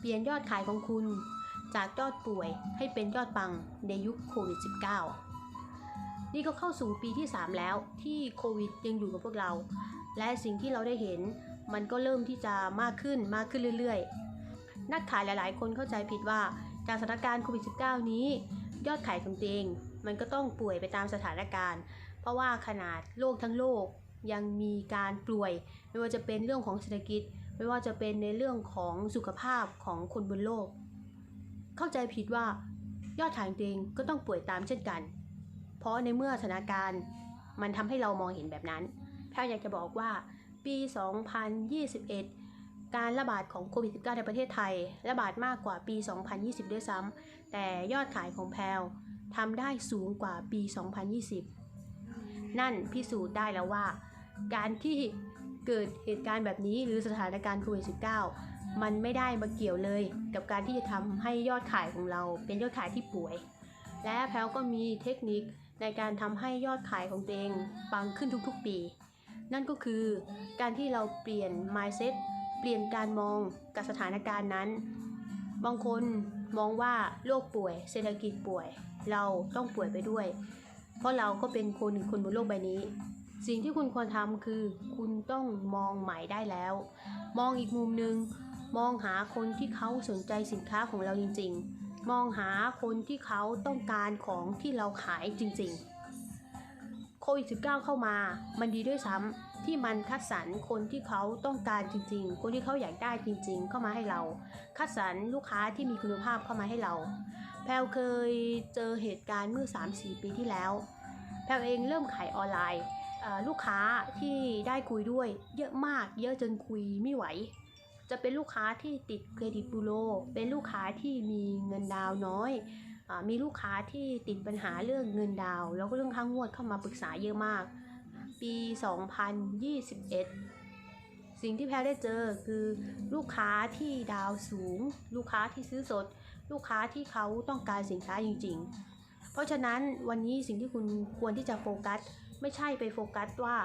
เปลี่ยนยอดขายของคุณ จากยอดป่วยให้เป็นยอดปังในยุคโควิด -19 นี่ก็เข้าสู่ปีที่ 3 แล้วที่โควิดยังอยู่กับพวกเรา และสิ่งที่เราได้เห็นมันก็เริ่มที่จะมากขึ้นมากขึ้นเรื่อยๆ นักขายหลายๆ คนเข้าใจผิดว่าจากสถานการณ์โควิด -19 นี้ ยอดขายของตัวเองมันก็ต้องป่วยไปตามสถานการณ์ เพราะว่าขนาดโลกทั้งโลกยังมีการป่วย ไม่ว่าจะเป็นเรื่องของเศรษฐกิจ ไม่ว่าจะเป็นในเรื่องของสุขภาพของคนบนโลก เข้าใจผิดว่ายอดขายตัวเองก็ต้องป่วยตามเช่นกัน เพราะในเมื่อสถานการณ์มันทำให้เรามองเห็นแบบนั้นแพทย์อยากจะบอกว่าปี 2021 การระบาดของโควิด -19 ในประเทศไทย ระบาดมากกว่าปี 2020 ด้วยซ้ำแต่ยอดขายของแพลวทำได้สูงกว่าปี 2020 นั่นพิสูจน์ได้แล้วว่า การที่ เกิดเหตุการณ์แบบนี้หรือสถานการณ์โควิด -19 มันไม่ได้มาเกี่ยวเลย กับการที่จะทำให้ยอดขายของเราเป็นยอดขายที่ป่วย และแพลวก็มีเทคนิคในการทำให้ยอดขายของตัวเองปังขึ้นทุกๆปี นั่นก็คือการที่เราเปลี่ยน mindset เปลี่ยนการมองกับสถานการณ์นั้น บางคนมองว่าโรคป่วย เศรษฐกิจป่วย เราต้องป่วยไปด้วย เพราะเราก็เป็นคนหนึ่งคนบนโลกใบนี้ สิ่งที่คุณควรทำคือ คุณต้องมองใหม่ได้แล้ว มองอีกมุมหนึ่งมองหาคนที่เขาสนใจสินค้าของเราจริง ๆ มองหาคนที่เขาต้องการของที่เราขายจริงๆโควิด -19 เข้ามามันดีด้วยซ้ำที่มันคัดสรรคนที่เขาต้องการจริง ๆ คนที่เขาอยากได้จริง ๆ เข้ามาให้เรา คัดสรรลูกค้าที่มีคุณภาพเข้ามาให้เรา แพลวเคยเจอเหตุการณ์เมื่อ 3-4 ปีที่แล้ว แพลวเองเริ่มขายออนไลน์ ลูกค้าที่ได้คุยด้วย เยอะมาก เยอะจนคุยไม่ไหว จะเป็นลูกค้าที่ติดเครดิตบูโรเป็นลูกค้าที่มีเงินดาวน้อยอมีลูกค้าที่ติดปัญหาเรื่องเงินดาว แล้วก็เรื่องค่างวดเข้ามาปรึกษาเยอะมาก ปี 2021 สิ่งที่แพรได้เจอคือลูกค้าที่ดาวสูง ลูกค้าที่ซื้อสด ลูกค้าที่เขาต้องการสินค้าจริง ๆ เพราะฉะนั้นวันนี้สิ่งที่คุณควรที่จะโฟกัส ไม่ใช่ไปโฟกัสว่า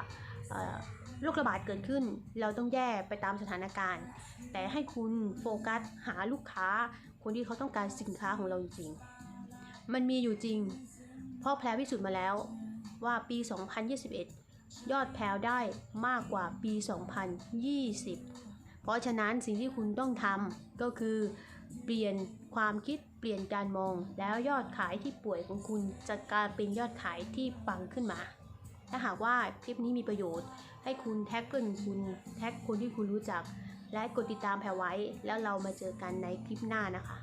โรคระบาดเกิดขึ้น เราต้องแย่ไปตามสถานการณ์ แต่ให้คุณโฟกัสหาลูกค้า คนที่เขาต้องการสินค้าของเราจริงๆมันมีอยู่จริง เพราะแพรพิสูจน์มาแล้วว่าปี 2021 ยอดแพรวได้มากกว่าปี 2020 เพราะฉะนั้นสิ่งที่คุณต้องทำก็คือ เปลี่ยนความคิดเปลี่ยนการมอง แล้วยอดขายที่ป่วยของคุณจะกลายเป็นยอดขายที่ปังขึ้นมา ถ้าหากว่าคลิปนี้มีประโยชน์ ให้คุณแท็กเพื่อนคุณแท็กคนที่คุณรู้จัก และกดติดตามแพรไว้ แล้วเรามาเจอกันในคลิปหน้านะคะ